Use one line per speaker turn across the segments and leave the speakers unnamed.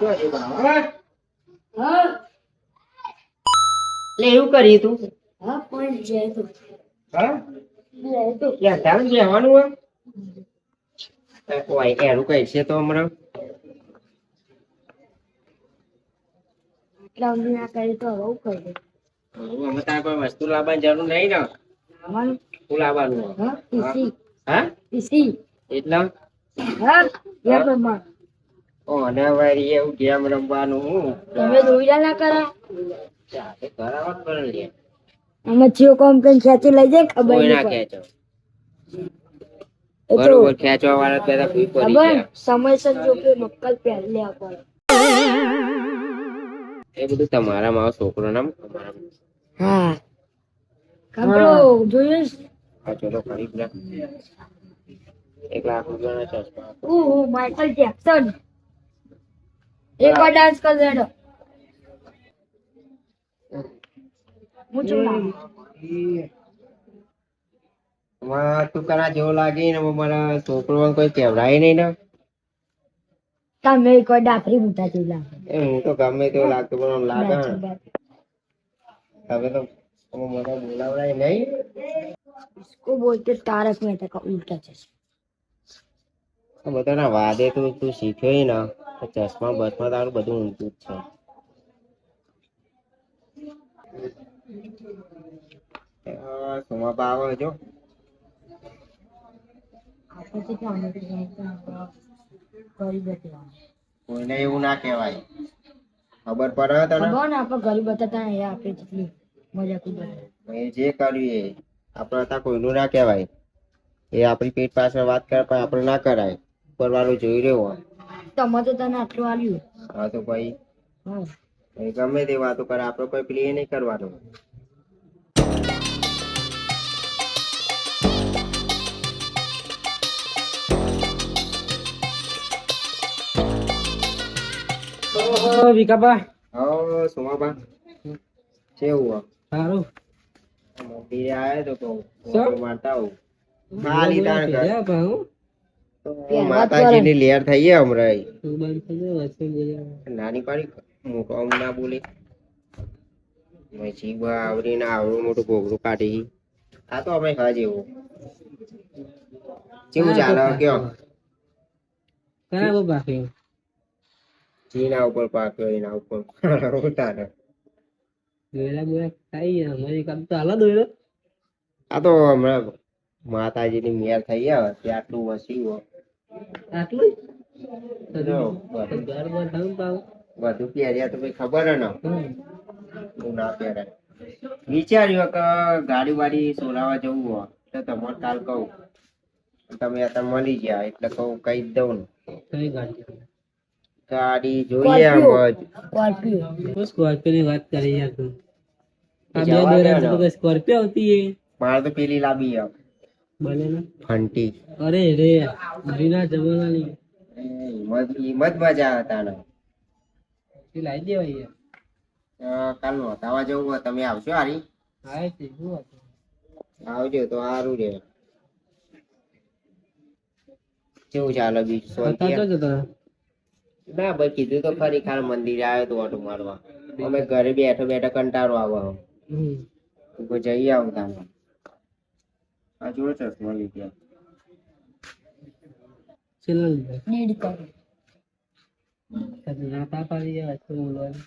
આવતો હશે બાવા.
હા
એટલે એવું કરી તું.
હા? પણ જાય તો
હા
જાય તો
ક્યાં તારે જવાનું હોય કોઈ એનું કઈ છે તો હમણાં?
આટલા ના કરી તો હવે કરી દઉં
અમે તારે કોઈ વસ્તુ લાવવાની જરૂર નહીં ને. શું લાવવાનું?
હા પીસી
હા?
પીસી
એટલે?
હા પ્રમાણ
વારી એવું ગેમ રમવાનું હું
તમે દોઈડા ના કરા
ચાલે લે.
અમે જીઓ કોમ કઈ ખેંચી લઈ જાય ખબર
ના ખેંચો. બરોબર ખેંચવા વાળા પેલા ફી પડી ગયા.
સમયસર જો કે મક્કલ પહેલે આપો
એ બધું તમારા માં છોકરો નામ તમારા
હા. કંપલો જોયું
હા ચલો ખરીદ લે. એક લાખ રૂપિયાના ચશ્મા
ઓહો માઇકલ જેક્સન એક વાર ડાન્સ કર દેડો હું ચમ ના
માં તું કરા જેવો લાગી ને મારા છોકરો કોઈ કહેવડાય નહીં ને
તમે એક વાર ડાકરી મૂઠા જેવું લાગે
એ હું તો ગમે તેવો લાગતો પણ આમ લાગે
ડાચી,
ને.
ડાચી.
હવે તો અમે મને બોલાવડાય નહીં
इसको बोलते तारक मेहता का उल्टा चश्मा
આ બધાના વાદે તું તું શીખ્યો ને. તો ચશ્મા બસમાં તારું બધું ઊંધું જ છે. જો કોઈને એવું ના કહેવાય. ખબર પડે તને?
ખબર ને આપણે ગરીબ હતા ત્યાં એ આપણે જેટલી મજા કુદરત
એ જે કર્યું એ આપણે હતા કોઈનું ના કહેવાય. એ આપણી પેટ પાછળ વાત કરે પણ આપણે ના કરાય. ઉપરવાળું જોઈ રહ્યો હોય.
તમે તો તને આટલું આલ્યું.
હા તો ભાઈ.
હા.
ગમે તે વાતો કરે આપણે કોઈ પ્લે એ નહીં કરવાનું.
વિકાબા
હા સોમાબા. કેવું
સારું.
મંદિરે આવ્યો તો કહું? મારતા આવું. ખાલી તાણ કર માતાજીની લેર થઈ ગયા હમણાં. નાની પાડી મોટો આમ ના બોલે. પછી આવરીને આવડું મોટું ઘોઘરું કાઢી. આ તો અમે ખા જેવું. કેવું ચાલે કયો?
કરા બાકી.
ચીના ઉપર પાક્યો એના ઉપર. તારે.
દોયડા બોયડા ખાઈ ગયા. અમારી કામ તો હાલા.
આ તો હમણાં માતાજીની મેર થઈ ગયા તે આટલું વસી હોય
આટલું
બધું પહેર્યા તો ખબર ને. ના પહેરાય વિચાર્યું કે ગાડી વાડી સોલાવા જવું હોય તો તમારે કાલ કહું. તમે અત્યારે મળી ગયા એટલે કહું કહી જ દઉં ને.
ગાડી?
ગાડી જોઈએ
સ્કોર્પિયો.
ની વાત કરી યાર તું. સ્કોર્પિયો હતી
મારે તો પેલી લાવી હે
બને ને?
ફંટી.
અરે રે જૂના જમાનાની.
હિંમત હિંમત મજા હતા ને
તે લાવી દેવાય યાર.
કાલ નોતાવા જવું તમે આવશો હારી?
હા તે હું?
આવજો તો સારું રે. કેવું ચાલે બીજું? શાંતિ ના ભાઈ કીધું તો ખરી કાલ મંદિર આવ્યો તો ઓટો મારવા. અમે ઘરે બેઠો બેઠો કંટાળો આવો. જઈ આવું તાને આ જોડે ચશ્મા લીધા
છેલ્લા લીધા.
નીડ કરો
કદી ના પાપ આવી જાય વચ્ચે બોલવાનું.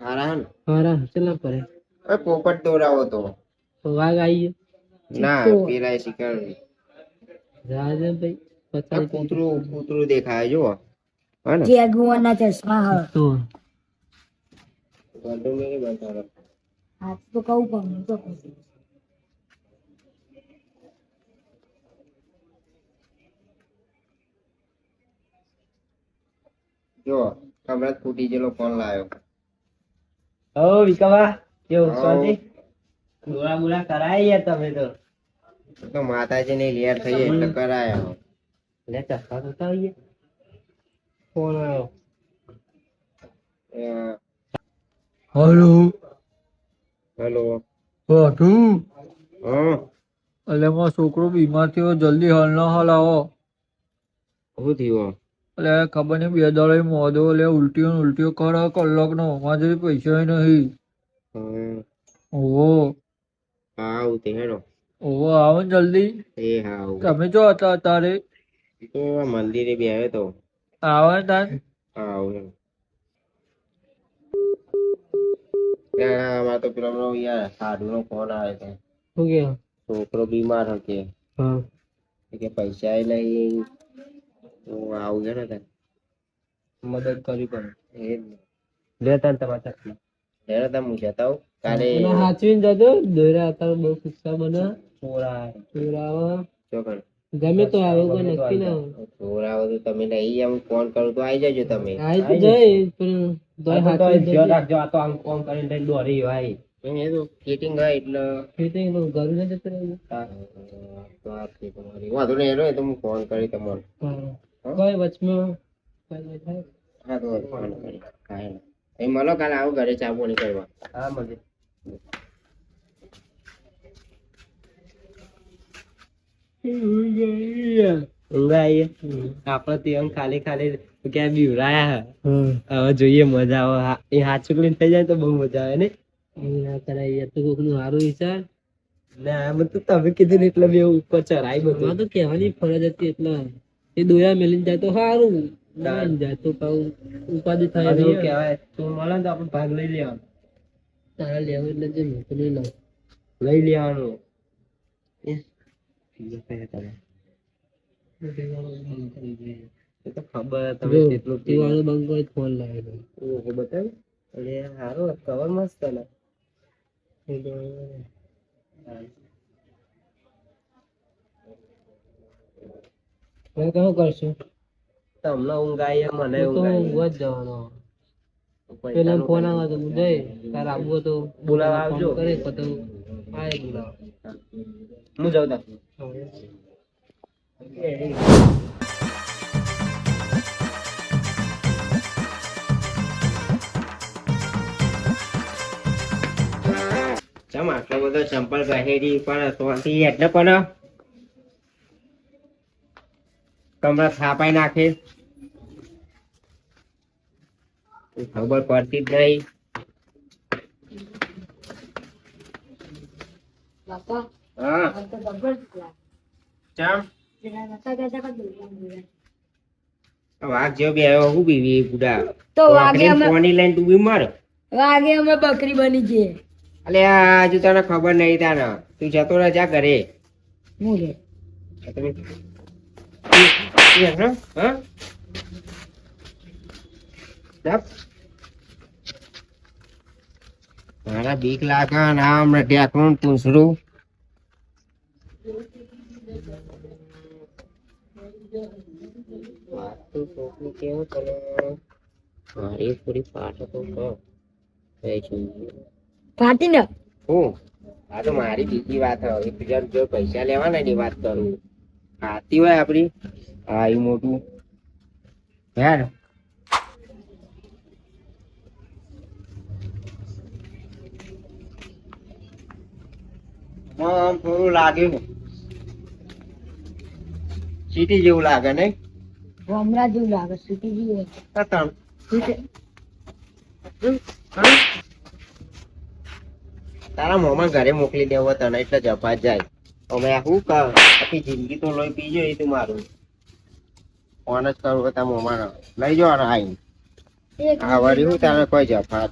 હારા હે ને
હારા છેલ્લા પડે
એ પોપટ દોરાવો તો
તો વાઘ આવી ગયો
ના
ચીક્કો.
પેલા શિકાર
રાજા ભાઈ પચાસ
કૂતરું કૂતરું દેખાય જો હે ને
જેગુઆના ચશ્મા હ
તો
બધું મેં બતાવો
હાથ તો કહું પણ હું તો કહું.
જો હમણાં ફૂટી ગયેલો ફોન લાવ્યો.
હો વિકાવા કેવું. શાંતિ? ગોળા બોલા કરાય યાર તમે તો.
તો માતાજી ની લેર થઈ એટલે કરાયા.
લે ચપ્પા તો થઈ ફોન આવ્યો
હલો.
હેલો.
વાધુ
હા.
એટલે મારો છોકરો બીમાર થયો જલ્દી હાલ ના હાલ આવો
શું થયું?
એટલે ખબર નહીં બે દાડો મોદો એટલે ઉલટીઓ ઉલટીઓ કર કલાક નો મારા જોડે પૈસા નહીં. ઓહો.
હા આવું તે હેડો.
ઓહો આવો ને જલ્દી.
એ હા
તમે જો હતા તારે
તો મંદિરે બી આવ્યો તો.
આવો ને તાર
આવું એમ તો પેલો હમણાં યાર સાધુ નો ફોન આવે છે.
શું કે?
છોકરો બીમાર હતો
હા.
કે પૈસા લઈ નહીં હું આવું છે ને તને
મદદ કરવી પડે.
એ.
લેતા ને તમારા ચકલા
હેડો તમે હું જતા હું કાલે
હાચવીને જજો. દોરા હતા બહુ કિસ્સા બને ચોરા ચોરાવા.
ચોકડ.
ગમે તો આવો કોઈ નક્કી ના હોય.
છોરાઓ તો તમે નહીં આમ ફોન કરું તો આવી જજો તમે.
આઈ તો જાય પણ તોય હાચવીને જજો.
એ તો ફિટિંગ હોય એટલે.
ફિટિંગનું ઘર ને જતો રહેવું.
તો આ છે તમારી. વાંધો નહીં તો હું ફોન કરી
તમારો. કોઈ વચમાં કોઈ
હા તો ફોન કરી. હા હેડો. એ મળો કાલે આવું ઘરે ચા પાણી કરવા.
હા મજે ઊંઘ આવીએ આપડે ત્યાં ખાલી ખાલી ક્યાં બીવરાયા હવે જોઈએ મજા આવે. એ હાથ ચુકલી થઈ જાય તો બહુ મજા આવે ને બધું તમે કીધું ને એટલે બે ઉપર ચડાઈ બધું. તો કહેવાની ફરજ હતી એટલે એ દોયા મેલીને જાય તો સારું. જાય તો પાછું ઉપાધિ થાય એવું કહેવાય તું મળે તો આપણે ભાગ લઈ લેવાનો. તારા લેવું એટલે જે મોકલી લઈ લેવાનું. એ તો ખબર તમે કેટલું ફોન લાવ્યો ઓહો બતાવ અરે હારો કવર મસ્ત ને મેં કહું કરશું? તમને ઊંઘ આવી મને ઊંઘ આવી જ જવાનો. પેલા ફોન આવે તો હું જઈ તાર આવવું તો બોલાવા આવજો. કરે તો આય બોલાવા. હું જાઉં તા
ચંપલ પહેરી પણ સોથી એટલે પણ કમરા થાપાઈ નાખે. ખબર પડતી જ નહીં. હા.
તો જબરજસ્ત
ચમ.
પેલા નતા કહેતા કે દોડવા દોડવા.
આ વાઘ જેવો બે આવ્યો હું બીવી બુડા.
તો વાગે અમે
ફોની લઈને તું બીમાર
વાગે અમે બકરી બની જઈએ
અલે આ હજુ તને ખબર નહીં તાને. તું જતો રહે જા ઘરે.
હું.
મારા બીક લાગે ને આ હમણાં ઢેકણું પૂંછડું વાત તો છોકરું કેવું કરે મારી પૂરી પાઠ તો કહો
ફાટી ને
હું? આ તો મારી બીજી વાત હવે એકબીજા જો પૈસા લેવાના ની વાત કરું. ખાતી હોય આપડી. એ મોટું. યાર આમ થોડું લાગ્યું સીટી જેવું લાગે ને
ગામડા જેવું લાગે. સિટી જેવું
તારા મોમાં ઘરે મોકલી દેવો તને એટલે જપા જાય. હવે શું કર? આખી જિંદગી તો લોહી પીજો એ તું મારું. ફોન જ કરું તારા મોમાં લઈ જવાનો
આવી
આ વળી હું તારે કોઈ જફા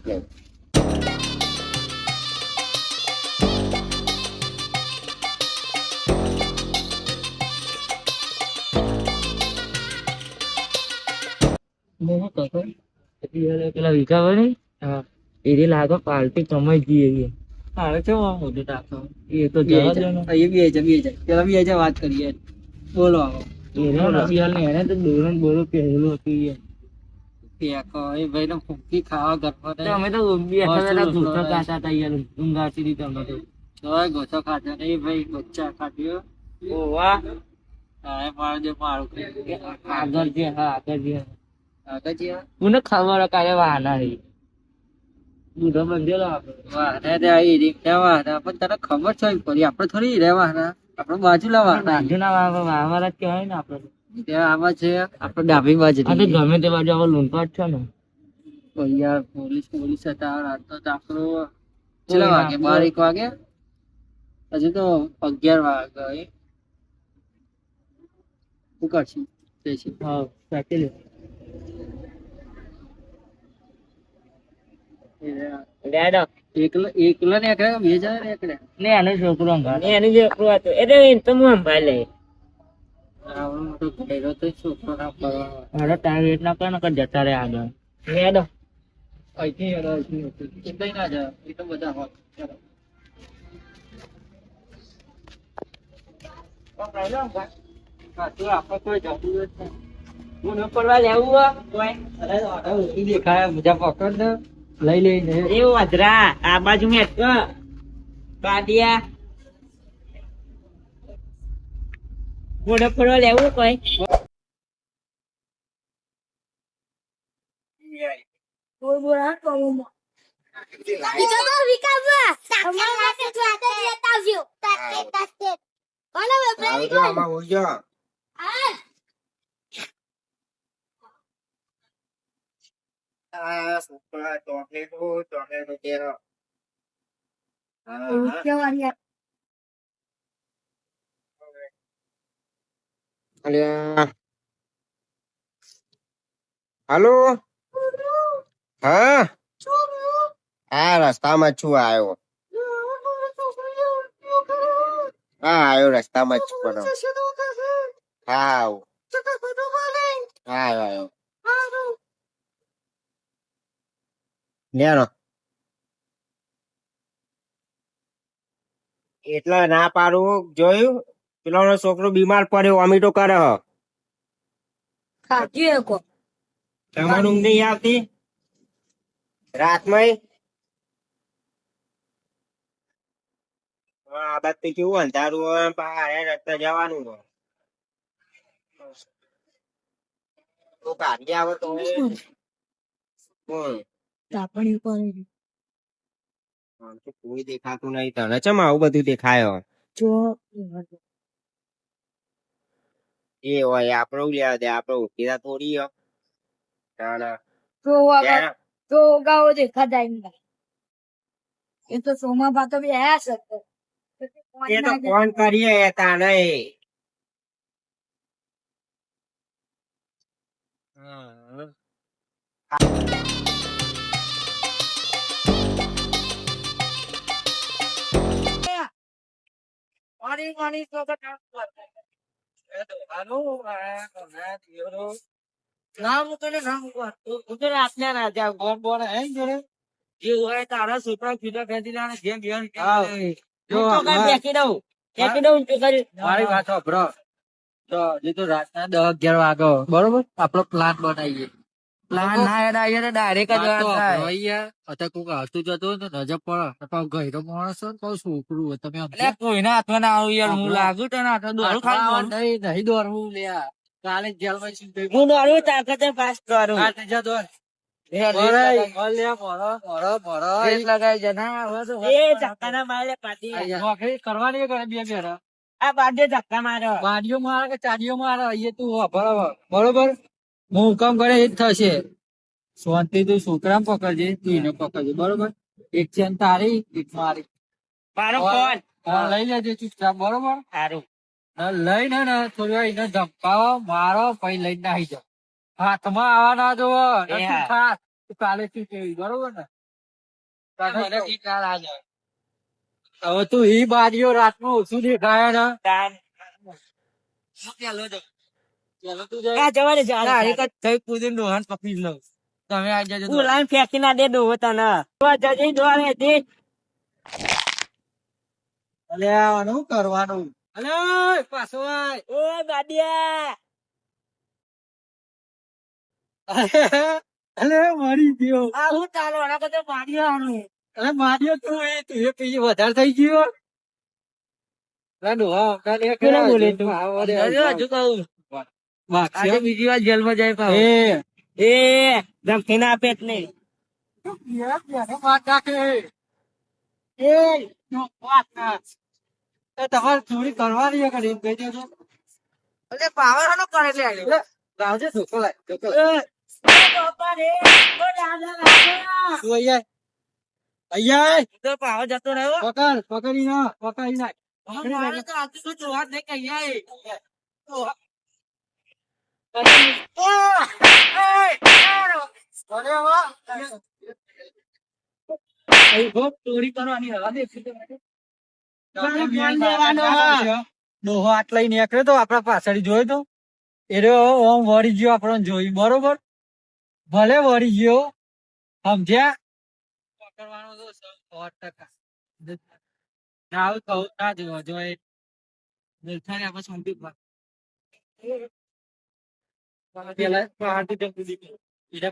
જ નહીં
પેલા વિકાવા નહીં એ લાગે પાર્ટી કમાઈ જઈએ
તારે કેવું મોઢું નાખો
એ તો જવા
એ બી જાય બી જાય પેલા બી જાય વાત કરીએ. બોલો
એને તો દોરણ પહેરેલું હતું યાર.
જે
હા આગળ જે. મને ખબર કાલે વાના હી બુધો બંધેલો આપણે
વાહના તે આવી રીતના વાહના? પણ તને ખબર છે પડી આપણે થોડી આપણે
જ કહેવાય ને આપણે.
આપણે ડાબી બાજુ ગમે તે બાજુ લૂંટવાટ છે ને. યાર પોલીસ પોલીસ હતા રાત તો કેટલા વાગે? બાર એક વાગે? હજુ તો અગિયાર વાગે. શું કરશું? હા સાચી એકલા ને બે જણા ને ને એનો છોકરો એનો છોકરો હતો એટલે તો હું સંભાળે જતા રહે આગળ. હેડો અહીંથી હેડો અહીંથી એટલે ના જાય એ તો બધા હોત. આપણે કોઈ જતું જ. હું પડવા લેવું દેખાય મજા પકડ ને. લઈ
એ વધરા આ બાજુ મેં બાડિયા. મોઢો ફળો લેવું કોઈ.
બોલ બોલ હા કહું વિકાબા વિકાબા તમારા માટે જો આતે લેતા આવજો તાતે તાતે કોને વેપારી
આવજો આમાં હોજો
આ
આ છોકરા ચોકલેટો અલ્યા હાલો હા હા રસ્તામાં છું આવ્યો હા આવ્યો રસ્તામાં છું હા આવું. હા આવ્યો આવ્યો લેરો એટલે ના પાડું જોયું? પેલો છોકરો બીમાર પડ્યો વોમિટો કરે હ.
સાચી એકો
તમારું ઊંઘ નહીં આવતી? રાતમાં આ બાદ કેવું અંધારું હોય ને પાછા જવાનું હોય. તો કાઢી આવે તો કોણ
તાપણી પર
તો કોઈ દેખાતું નહીં. તને ચમ આવું બધું દેખાય
જો
એ હોય આપણો લેવા દે આપણો ઉકેલા થોડી હો. તાણા.
તો આગળ તો ગાઓ દેખા જાય એ તો સોમા ભાતો બી આયા છે.
એ તો ફોન કરીએ તાને
તો રાતના ના જા બોન બોન હે જે હોય તારા છોકરા ફીડા ફેંચી લાને જેમ બેન જો ફેંકી દઉં ફેંકી દઉં તો મારી વાત સાંભળો. તો જે તો રાતના દસ અગિયાર વાગો બરોબર. આપડો પ્લાન બનાવીએ. પ્લાન ના એડાઈએ તો ડાયરેક્ટ જ વાત થાય. અત્યારે કોક આવતું જતું હોય ને નજર પડે તો ગયરો માણસ ને પાછું છોકરું તમે એટલે કોઈના હાથમાં ના આવું યાર હું લાગુ નહીં નહીં લ્યા. કાલે જેલમાં શું
હું દોડું તાકાતે પાસ
તે જા. ના, તો
મારે પાટી.
કરવાની કરે બે
આ બાજુ ધક્કા મારો.
બારીઓ મારે કે ચારીઓ મારે? અહીંયા તું બરોબર? હું હુકમ કરે એ જ થશે. શાંતિ તું છોકરા પકડજે તું એને પકડજે બરોબર? એક છે તારી એક મારી.
મારો ફોન.
લઈ લેજે ચૂપચાપ બરોબર?
સારું
લઈને ને થોડી વાર એને ધમકાવો મારો પછી લઈને આવી જાઓ. હાથમાં આવા ના જોવો ને તું
હા.
ખા તું કાલે શું કેવી બરોબર ને? હવે તું ઈ બારીઓ રાતમાં ઓછું દેખાય ને.
તાન.
પેલો જો પેલો તું
આ જવા દે જવા દે.
અરે કઈ થઈ કૂદીને ડોહાને પકડી લઉં. તમે આ જજો
હું લાઈન ફેંકી ના દે દો તને તો જજે દોડે દે.
અલે આનું કરવાનું? અલે પાછો આય.
ઓ બાડિયા
અલે મરી ગયો
આ હું ચાલો આના કરતા બાડિયાનું
અરે માર્યો તું એ તું એ પી વધારે થઈ ગયો અરે ડોહા કાલે એક
બોલે તું?
આવો રે,
હજુ હજુ કહું.
વાગશે.
આજે બીજી વાર જેલમાં જાય પાછો.
એ
એ ધમકી ના આપે જ નહીં
યાર, યાર, વાત નાખે. એ નો વાત ના. એ તમારે ચોરી કરવાની છે કે નહીં? કહી દેજો. અરે પાવર હાનો કરે લે લે લાવજે ધોકો લાય ધોકો
બાપા રે ઓ દાદા દાદા
તું અહીંયા અહીંયા
તો પાવ જતો રહ્યો
પકડ પકડી ના પકડી ના
મારે તો આજુ તો જોવા જ નહીં કઈ આય ચોરી કરવાની હવા દે
ડોહો લઈ નીકળ્યો તો આપડા પાછળ જોયો તો એ રહ્યો ઓમ વળી ગયો આપણને જોઈ બરોબર? ભલે વળી ગયો સમજ્યા? પકડવાનો તો સો ટકા.
ના કહું ના જોવા જોઈએ નિર્ધારે આપણે સોંપી
પેલા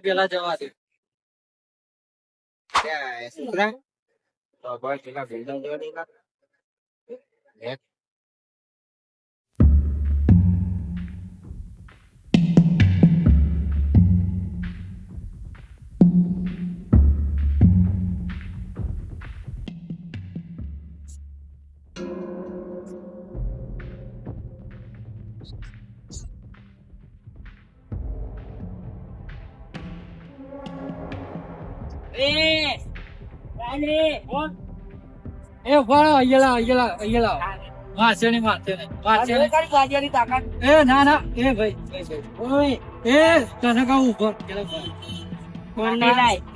પેલા જવા દે.
છોકરા? તો બસ પેલા બિલ્ડર જેવા
એ રાની કોણ
એ ઊભા અહીંયા અહીંયા અહીંયા વાંચે નહીં વાંચે નહીં વાંચે નહીં.
કરી ગાડીની તાકાત?
એ ના ના એ ભાઈ ઓય એ તને કહું ઉપર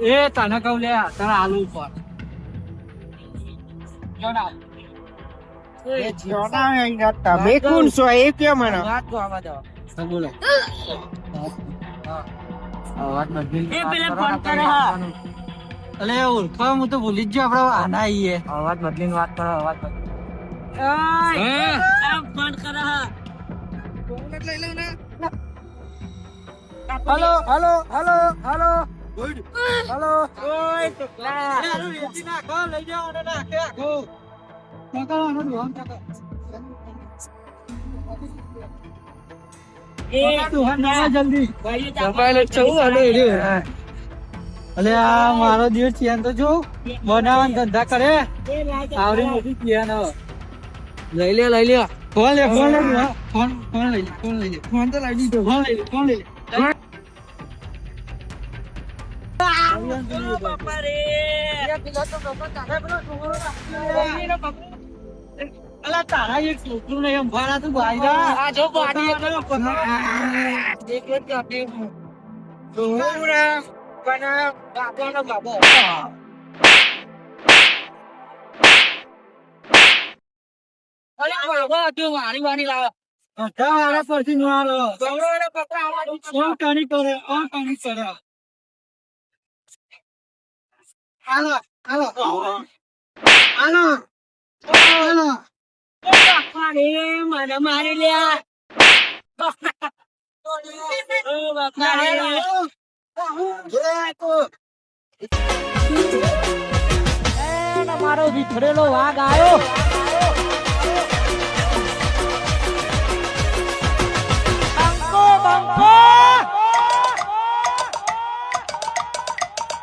એ તને કહું લે તારા હાલ ઉપર.
તમે કોણ છો? એ કે મને?
વાત તો આવા દો. બોલો. અવાજ નથી.
એ પેલે ફોન કરે હા.
અલે ઓળખવા હું તો ભૂલી જ ગયો આપડે આના આઈએ.
અવાજ બદલી વાત કરો અવાજ
hello hello hello
hello. Hello.
નાખો લઈ જાઓ નાખે આખો જલ્દી. મોબાઈલ ચવું અલે આ મારો દિવસ ચેન તો જો બનાવન ધંધા કરે. આવરી મોટી ચેન. લઈ લે લઈ લે. ફોન લે ફોન લે ફોન ફોન લઈ લે ફોન લઈ લે. ફોન તો લઈ દીધો ફોન લઈ લે ફોન લઈ લે.
બાપા રે
અલા તારા એક છોકરું ને એમ ભાડા તું ભાઈ
આ જો ગાડી
એક જ કાપી
બાપાનો બાબો. અરે બાબા તું મારી વારી લાવ.
વાળા પરથી નો આલો
ગૌરવને પકડા આવવાનું
કોણ કરે? કોણ કાણી કરે. હાલો હાલો. હાલો હાલો.
બાપા. રે મને મારો વિથરેલો વાઘ આવ્યો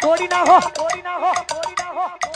તોડી
નાખો તોડી નાખો તોડી નાખો.